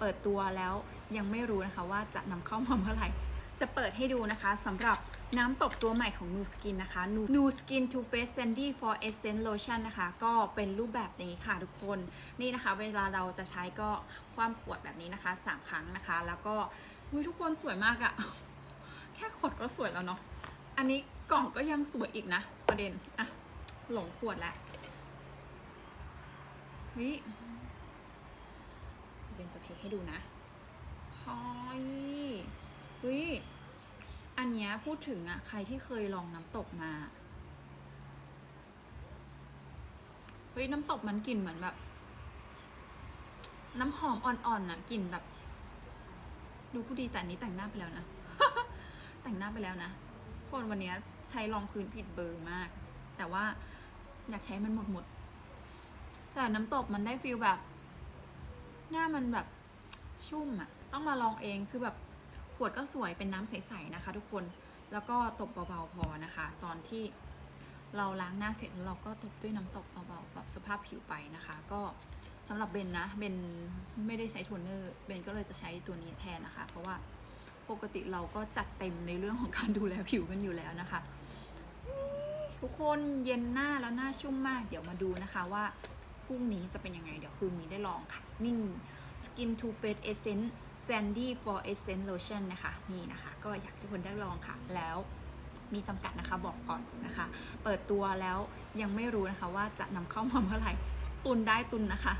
เปิดตัวแล้วยังไม่รู้นะคะว่าจะนำเข้ามาเมื่อไหร่ จะเปิดให้ดูนะคะสำหรับน้ำตบตัวใหม่ของ Nu Skin นะคะ Nu Nu Skin Too Faced Sandy for Essence Lotion นะคะ ก็เป็นรูปแบบนี้ค่ะทุกคน นี่นะคะ เวลาเราจะใช้ก็คว่ำขวดแบบนี้นะคะ 3 ครั้งนะคะ แล้วก็อุ๊ยทุกคนสวยมากอะแค่ขวดก็สวยแล้วเนาะ อันนี้กล่องก็ยังสวยอีกนะ ประเด็นอะหลงขวดแล้วเฮ้ย จะเทให้ดูนะฮอยเฮ้ยอันเนี้ยพูดถึงอะใครที่เคยลองน้ำตกมาเฮ้ยน้ำตกมันกลิ่นเหมือนแบบ น้ำหอมอ่อนๆน่ะกลิ่นแบบ ดูผู้ดีแต่อันนี้แต่งหน้าไปแล้วนะ แต่งหน้าไปแล้วนะคนวันเนี้ยใช้รองพื้นผิดเบอร์มาก แต่ว่าอยากใช้มันหมดหมดแต่น้ำตกมันได้ฟีลแบบ หน้ามันแบบชุ่มอะต้องมาลองเองคือแบบขวดก็สวยเป็นน้ำใสๆนะคะ ทุกคนแล้วก็ตบเบาๆพอนะคะ ตอนที่เราล้างหน้าเสร็จแล้วเราก็ตบด้วยน้ำตกเบาๆปรับสภาพผิวไปนะคะ ก็สำหรับเบนนะเบนไม่ได้ใช้โทนเนอร์เบนก็เลยจะใช้ตัวนี้แทนนะคะ เพราะว่าปกติเราก็จัดเต็มในเรื่องของการดูแลผิวกันอยู่แล้วนะคะ ทุกคนเย็นหน้าแล้วหน้าชุ่มมาก เดี๋ยวมาดูนะคะว่า รุ่งนี้จะเป็นยังไง เดี๋ยวคืนนี้ได้ลองค่ะ นี่ Skin to Face Essence Sandy for Essence Lotion นะคะนี่นะคะ ก็อยากให้ทุกคนได้ลองค่ะ แล้วมีจำกัดนะคะบอกก่อนนะคะ เปิดตัวแล้วยังไม่รู้นะคะว่าจะนำเข้ามาเมื่อไหร่ตุนได้ตุนนะคะ